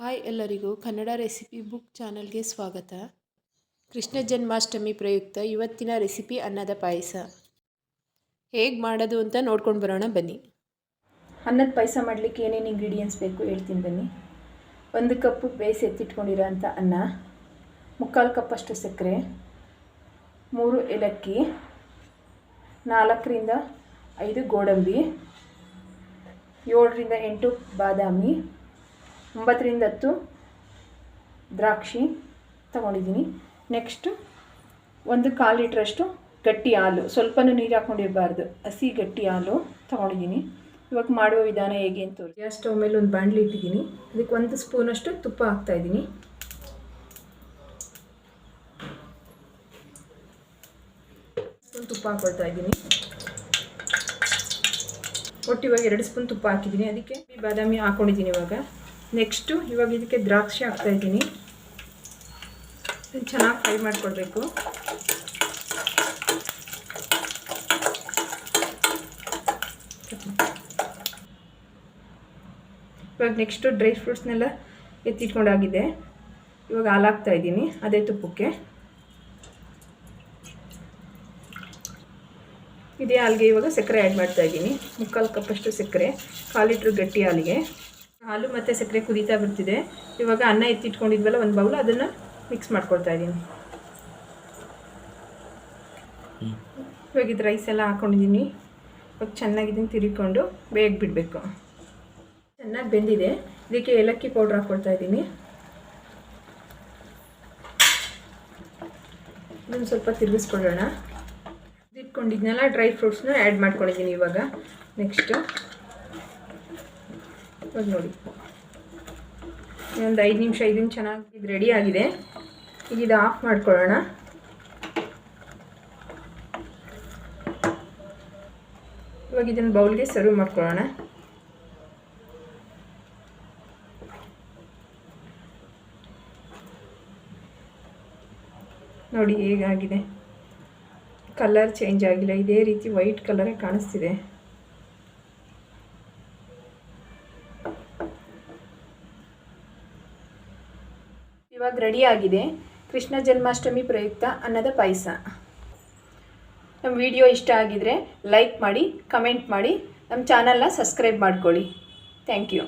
Hi ಎಲ್ಲರಿಗೂ Kannada recipe book ಚಾನಲ್ಗೆ ಸ್ವಾಗತ. ಕೃಷ್ಣ ಜನ್ಮಾಷ್ಟಮಿ ಪ್ರಯುಕ್ತ ಇವತ್ತಿನ ರೆಸಿಪಿ ಅನ್ನದ ಪಾಯಸ. ಹೇಗೆ ಮಾಡೋದು ಅಂತ ನೋಡ್ಕೊಂಡು ಬರೋಣ ಬನ್ನಿ. ಅನ್ನದ ಪಾಯಸ ಮಾಡಲಿಕ್ಕೆ ಏನೇನು ಇಂಗ್ರೀಡಿಯೆಂಟ್ಸ್ ಬೇಕು ಹೇಳ್ತೀನಿ ಬನ್ನಿ. ಒಂದು ಕಪ್ಪು ಬೇಯಿಸಿ ಎತ್ತಿಟ್ಕೊಂಡಿರೋ ಅಂಥ ಅನ್ನ, ಮುಕ್ಕಾಲು ಕಪ್ಪಷ್ಟು ಸಕ್ಕರೆ, ಮೂರು ಏಲಕ್ಕಿ, ನಾಲ್ಕರಿಂದ ಐದು ಗೋಡಂಬಿ, ಏಳರಿಂದ ಎಂಟು ಬಾದಾಮಿ ಒಂಬತ್ತರಿಂದ ಹತ್ತು ದ್ರಾಕ್ಷಿ ತಗೊಂಡಿದ್ದೀನಿ. ನೆಕ್ಸ್ಟು ಒಂದು ಕಾಲು ಲೀಟ್ರಷ್ಟು ಗಟ್ಟಿ ಹಾಲು. ಸ್ವಲ್ಪನೂ ನೀರು ಹಾಕ್ಕೊಂಡಿರಬಾರ್ದು ಹಸಿ ಗಟ್ಟಿ ಹಾಲು ತಗೊಂಡಿದ್ದೀನಿ. ಇವಾಗ ಮಾಡುವ ವಿಧಾನ ಹೇಗೆ ಅಂತ ಗ್ಯಾಸ್ ಸ್ಟವ್ ಮೇಲೆ ಒಂದು ಬಾಣಲಿ ಇಟ್ಟಿದ್ದೀನಿ. ಅದಕ್ಕೆ ಒಂದು ಸ್ಪೂನಷ್ಟು ತುಪ್ಪ ಹಾಕ್ತಾಯಿದ್ದೀನಿ. ಸ್ಪೂನ್ ತುಪ್ಪ ಹಾಕೊಳ್ತಾ ಇದ್ದೀನಿ ಒಟ್ಟು ಇವಾಗ ಎರಡು ಸ್ಪೂನ್ ತುಪ್ಪ ಹಾಕಿದ್ದೀನಿ. ಅದಕ್ಕೆ ಬಾದಾಮಿ ಹಾಕ್ಕೊಂಡಿದ್ದೀನಿ ಇವಾಗ. ನೆಕ್ಸ್ಟು ಇವಾಗ ಇದಕ್ಕೆ ದ್ರಾಕ್ಷಿ ಹಾಕ್ತಾ ಇದ್ದೀನಿ. ಚೆನ್ನಾಗಿ ಫ್ರೈ ಮಾಡಿಕೊಡ್ಬೇಕು. ಇವಾಗ ನೆಕ್ಸ್ಟು ಡ್ರೈ ಫ್ರೂಟ್ಸ್ನೆಲ್ಲ ಎತ್ತಿಟ್ಕೊಂಡಾಗಿದೆ. ಇವಾಗ ಹಾಲು ಹಾಕ್ತಾ ಇದ್ದೀನಿ, ಅದೇ ತುಪ್ಪಕ್ಕೆ. ಇದೇ ಹಾಲಿಗೆ ಇವಾಗ ಸಕ್ಕರೆ ಆ್ಯಡ್ ಮಾಡ್ತಾ ಇದ್ದೀನಿ. ಮುಕ್ಕಾಲು ಕಪ್ಪಷ್ಟು ಸಕ್ಕರೆ, ಕಾಲು ಲೀಟ್ರ್ ಗಟ್ಟಿ ಹಾಲಿಗೆ. ಹಾಲು ಮತ್ತು ಸಕ್ಕರೆ ಕುದೀತಾ ಬರ್ತಿದೆ ಇವಾಗ ಅನ್ನ ಎತ್ತಿಟ್ಕೊಂಡಿದ್ವಲ್ಲ, ಒಂದು ಬೌಲ್ ಅದನ್ನು ಮಿಕ್ಸ್ ಮಾಡ್ಕೊಳ್ತಾ ಇದ್ದೀನಿ ಇವಾಗ ಇದು ರೈಸ್ ಎಲ್ಲ ಹಾಕ್ಕೊಂಡಿದ್ದೀನಿ ಇವಾಗ ಚೆನ್ನಾಗಿದ್ದೀನಿ ತಿರುಗಿಕೊಂಡು ಬೇಗ ಬಿಡಬೇಕು. ಚೆನ್ನಾಗಿ ಬೆಂದಿದೆ. ಇದಕ್ಕೆ ಏಲಕ್ಕಿ ಪೌಡ್ರ್ ಹಾಕ್ಕೊಳ್ತಾ ಇದ್ದೀನಿ ಇದನ್ನು ಸ್ವಲ್ಪ ತಿರುಗಿಸ್ಕೊಳ್ಳೋಣ. ಇಟ್ಕೊಂಡಿದ್ನೆಲ್ಲ ಡ್ರೈ ಫ್ರೂಟ್ಸ್ನ ಆ್ಯಡ್ ಮಾಡ್ಕೊಂಡಿದ್ದೀನಿ ಇವಾಗ. ನೆಕ್ಸ್ಟು ಇವಾಗ ನೋಡಿ. ಒಂದು ಐದು ನಿಮಿಷ ಇದನ್ನು ಚೆನ್ನಾಗಿ ಇದು ರೆಡಿ ಆಗಿದೆ. ಈಗ ಇದು ಆಫ್ ಮಾಡ್ಕೊಳ್ಳೋಣ. ಇವಾಗ ಇದನ್ನು ಬೌಲ್ಗೆ ಸರ್ವ್ ಮಾಡ್ಕೊಳ್ಳೋಣ. ನೋಡಿ ಹೇಗಾಗಿದೆ. ಕಲರ್ ಚೇಂಜ್ ಆಗಿಲ್ಲ. ಇದೇ ರೀತಿ ವೈಟ್ ಕಲರೇ ಕಾಣಿಸ್ತಿದೆ. ಇವಾಗ ರೆಡಿ ಆಗಿದೆ. ಕೃಷ್ಣ ಜನ್ಮಾಷ್ಟಮಿ ಪ್ರಯುಕ್ತ ಅನ್ನದ ಪಾಯಸ. ನಮ್ಮ ವಿಡಿಯೋ ಇಷ್ಟ ಆಗಿದರೆ ಲೈಕ್ ಮಾಡಿ ಕಮೆಂಟ್ ಮಾಡಿ ನಮ್ಮ ಚಾನಲ್ನ ಸಬ್ಸ್ಕ್ರೈಬ್ ಮಾಡ್ಕೊಳ್ಳಿ. Thank you